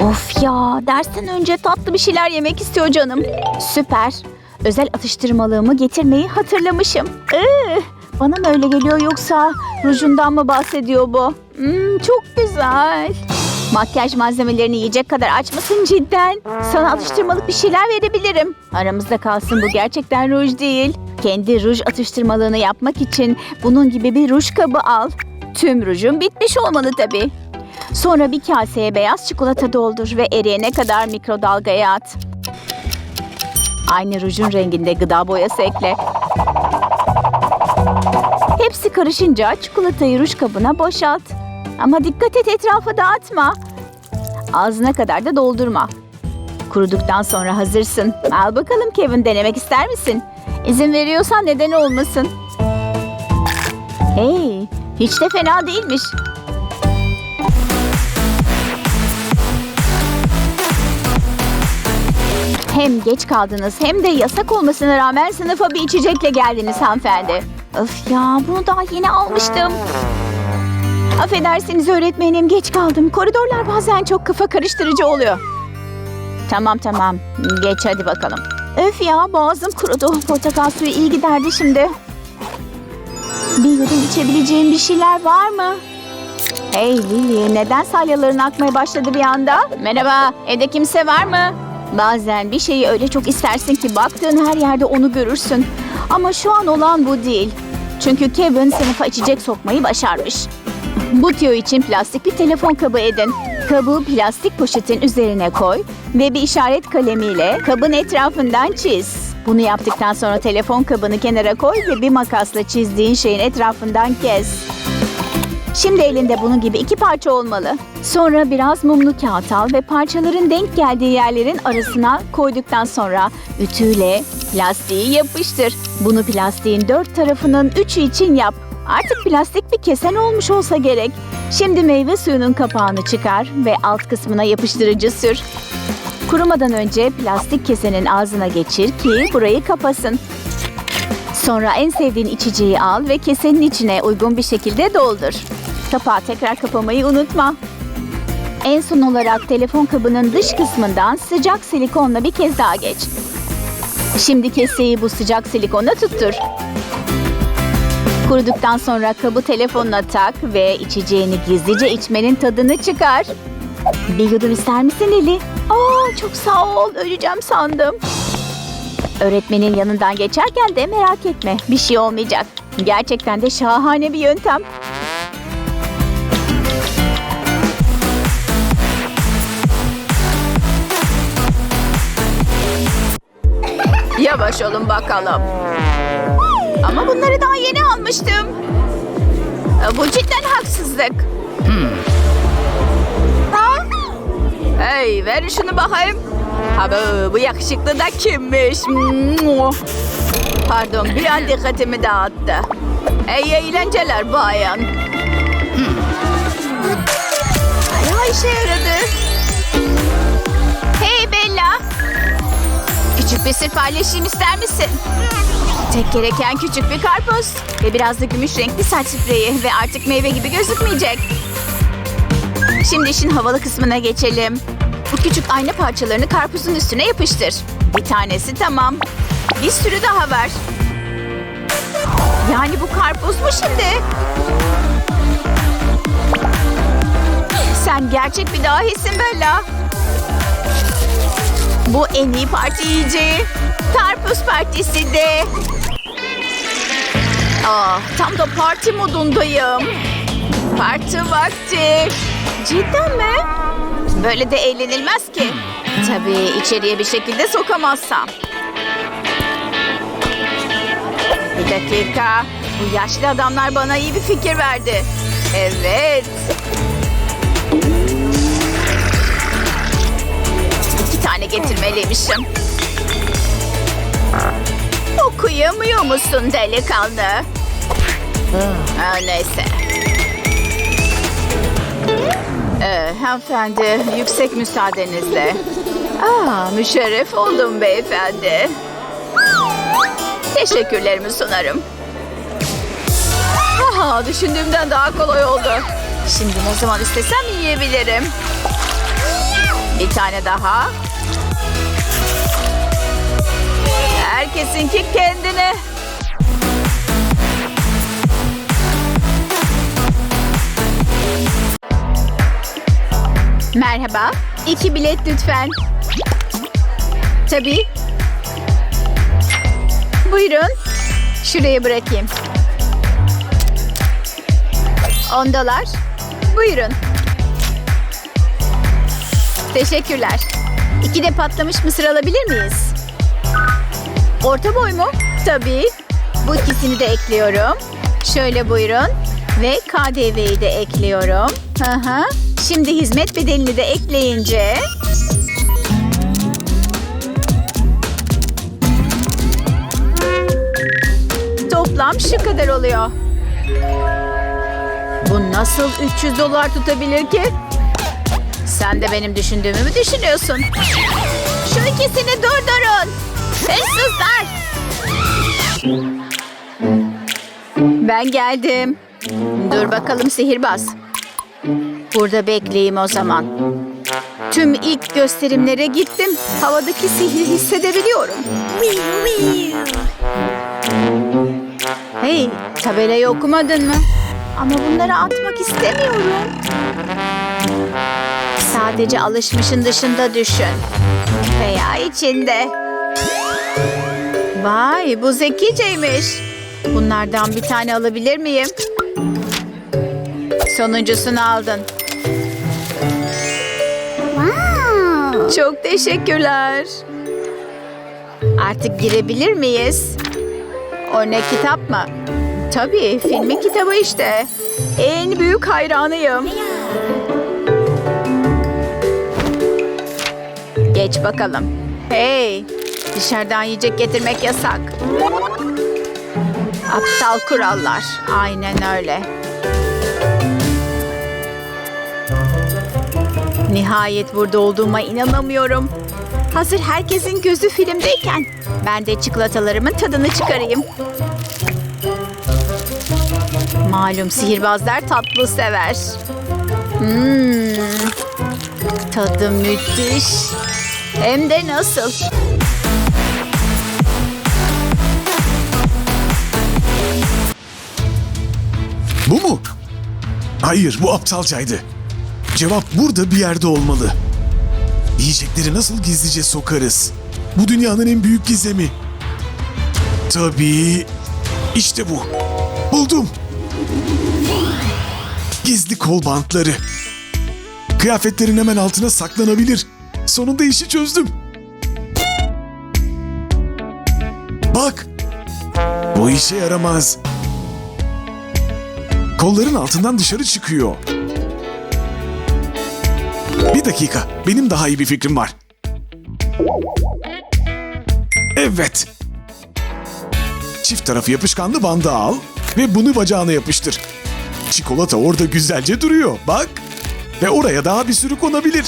Of ya dersten önce tatlı bir şeyler yemek istiyor canım. Süper. Özel atıştırmalığımı getirmeyi hatırlamışım. Iı, bana mı öyle geliyor yoksa rujundan mı bahsediyor bu? Hmm, çok güzel. Makyaj malzemelerini yiyecek kadar aç mısın cidden? Sana atıştırmalık bir şeyler verebilirim. Aramızda kalsın bu gerçekten ruj değil. Kendi ruj atıştırmalığını yapmak için bunun gibi bir ruj kabı al. Tüm rujun bitmiş olmalı tabii. Sonra bir kaseye beyaz çikolata doldur ve eriyene kadar mikrodalgaya at. Aynı rujun renginde gıda boyası ekle. Hepsi karışınca çikolatayı ruj kabına boşalt. Ama dikkat et etrafa dağıtma. Ağzına kadar da doldurma. Kuruduktan sonra hazırsın. Al bakalım Kevin denemek ister misin? İzin veriyorsan neden olmasın? Hey, hiç de fena değilmiş. Hem geç kaldınız hem de yasak olmasına rağmen sınıfa bir içecekle geldiniz hanımefendi. Öf ya bunu daha yeni almıştım. Affedersiniz öğretmenim geç kaldım. Koridorlar bazen çok kafa karıştırıcı oluyor. Tamam tamam geç hadi bakalım. Öf ya boğazım kurudu. Portakal suyu iyi giderdi şimdi. Bir yudum içebileceğim bir şeyler var mı? Hey Lily neden salyaların akmaya başladı bir anda? Merhaba evde kimse var mı? Bazen bir şeyi öyle çok istersin ki baktığın her yerde onu görürsün. Ama şu an olan bu değil. Çünkü Kevin sınıfa içecek sokmayı başarmış. Bu tüyo için plastik bir telefon kabı edin. Kabı plastik poşetin üzerine koy ve bir işaret kalemiyle kabın etrafından çiz. Bunu yaptıktan sonra telefon kabını kenara koy ve bir makasla çizdiğin şeyin etrafından kes. Şimdi elinde bunun gibi iki parça olmalı. Sonra biraz mumlu kağıt al ve parçaların denk geldiği yerlerin arasına koyduktan sonra ütüyle plastiği yapıştır. Bunu plastiğin dört tarafının üçü için yap. Artık plastik bir kesen olmuş olsa gerek. Şimdi meyve suyunun kapağını çıkar ve alt kısmına yapıştırıcı sür. Kurumadan önce plastik kesenin ağzına geçir ki burayı kapasın. Sonra en sevdiğin içeceği al ve kesenin içine uygun bir şekilde doldur. Kapağı tekrar kapamayı unutma. En son olarak telefon kabının dış kısmından sıcak silikonla bir kez daha geç. Şimdi keseyi bu sıcak silikonla tuttur. Kuruduktan sonra kabı telefonuna tak ve içeceğini gizlice içmenin tadını çıkar. Bir yudum ister misin Lili? Aa çok sağ ol. Öleceğim sandım. Öğretmenin yanından geçerken de merak etme. Bir şey olmayacak. Gerçekten de şahane bir yöntem. Yavaş olun bakalım. Ama bunları daha yeni almıştım. E, Bu cidden haksızlık. Ha? Hey ver şunu bakayım. Ha bu, yakışıklı da kimmiş? Pardon bir an dikkatimi dağıttı. İyi eğlenceler bayan. Ya işe yaradı. Küçük bir sır paylaşayım ister misin? Tek gereken küçük bir karpuz ve biraz da gümüş renkli saç spreyi ve artık meyve gibi gözükmeyecek. Şimdi işin havalı kısmına geçelim. Bu küçük ayna parçalarını karpuzun üstüne yapıştır. Bir tanesi tamam. Bir sürü daha ver. Yani bu karpuz mu şimdi? Sen gerçek bir dahisin Bella. Bu en iyi parti yiyeceği. Karpuz partisi de. Ah, tam da parti modundayım. Parti vakti. Cidden mi? Böyle de eğlenilmez ki. Tabii içeriye bir şekilde sokamazsam. Bir dakika. Bu yaşlı adamlar bana iyi bir fikir verdi. Evet. Tane getirmeliymişim. Okuyamıyor musun delikanlı? Ha, neyse. Ee, hanımefendi, yüksek müsaadenizle. Aa, müşerref oldum beyefendi. Teşekkürlerimi sunarım. Aha, düşündüğümden daha kolay oldu. Şimdi ne zaman istesem yiyebilirim. Bir tane daha. Herkesinki kendine. Merhaba. İki bilet lütfen. Tabii. Buyurun. Şuraya bırakayım. 10 dolar. Buyurun. Teşekkürler. İki de patlamış mısır alabilir miyiz? Orta boy mu? Tabii. Bu ikisini de ekliyorum. Şöyle buyurun. Ve KDV'yi de ekliyorum. Hı. Şimdi hizmet bedelini de ekleyince... Toplam şu kadar oluyor. Bu nasıl 300 dolar tutabilir ki? Sen de benim düşündüğümü mü düşünüyorsun? Şu ikisini durdurun. Hırsızlar. Ben geldim. Dur bakalım sihirbaz. Burada bekleyeyim o zaman. Tüm ilk gösterimlere gittim. Havadaki sihri hissedebiliyorum. Hey, tabelayı okumadın mı? Ama bunları atmak istemiyorum. Sadece alışmışın dışında düşün. Veya içinde. Vay, bu zekiceymiş. Bunlardan bir tane alabilir miyim? Sonuncusunu aldın. Çok teşekkürler. Artık girebilir miyiz? O ne kitap mı? Tabii filmin kitabı işte. En büyük hayranıyım. Geç bakalım. Hey, dışarıdan yiyecek getirmek yasak. Aptal kurallar. Aynen öyle. Nihayet burada olduğuma inanamıyorum. Hazır herkesin gözü filmdeyken ben de çikolatalarımın tadını çıkarayım. Malum sihirbazlar tatlı sever. Hmm, tadı müthiş. Hem de nasıl? Bu mu? Hayır, bu aptalcaydı. Cevap burada bir yerde olmalı. Yiyecekleri nasıl gizlice sokarız? Bu dünyanın en büyük gizemi. Tabii. İşte bu. Buldum. Gizli kol bantları. Kıyafetlerin hemen altına saklanabilir. Sonunda işi çözdüm. Bak. Bu işe yaramaz. Kolların altından dışarı çıkıyor. Bir dakika, benim daha iyi bir fikrim var. Evet. Çift tarafı yapışkanlı bandı al ve bunu bacağına yapıştır. Çikolata orada güzelce duruyor, bak. Ve oraya daha bir sürü konabilir.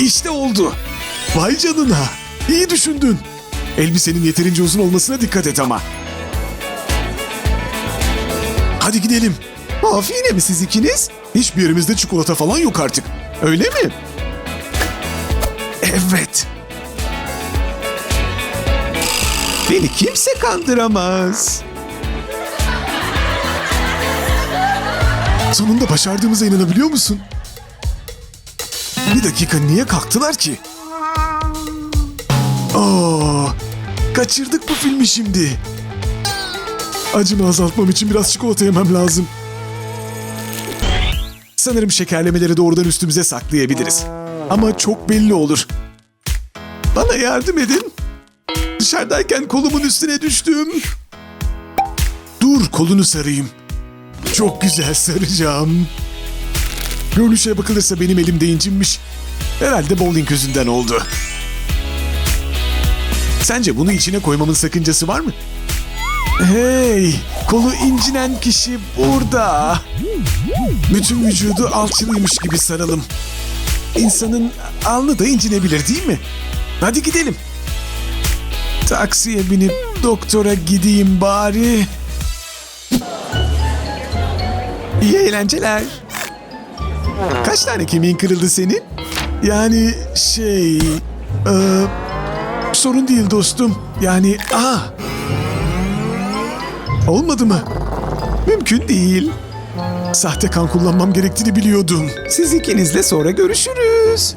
İşte oldu. Vay canına. İyi düşündün. Elbisenin yeterince uzun olmasına dikkat et ama. Hadi gidelim. Af yine mi siz ikiniz? Hiçbir yerimizde çikolata falan yok artık. Öyle mi? Evet. Beni kimse kandıramaz. Sonunda başardığımıza inanabiliyor musun? Bir dakika niye kalktılar ki? Aa, kaçırdık bu filmi şimdi. Acımı azaltmam için biraz çikolata yemem lazım. Sanırım şekerlemeleri doğrudan üstümüze saklayabiliriz. Ama çok belli olur. Bana yardım edin. Dışarıdayken kolumun üstüne düştüm. Dur kolunu sarayım. Çok güzel saracağım. Görünüşe bakılırsa benim elimde incinmiş. Herhalde bowling yüzünden oldu. Sence bunu içine koymamın sakıncası var mı? Hey, kolu incinen kişi burada. Bütün vücudu alçılıymış gibi saralım. İnsanın alnı da incinebilir değil mi? Hadi gidelim. Taksiye binip doktora gideyim bari. İyi eğlenceler. Kaç tane kemiğin kırıldı senin? Yani şey... eee, sorun değil dostum. Yani... ah Olmadı mı? Mümkün değil. Sahte kan kullanmam gerektiğini biliyordum. Siz ikinizle sonra görüşürüz.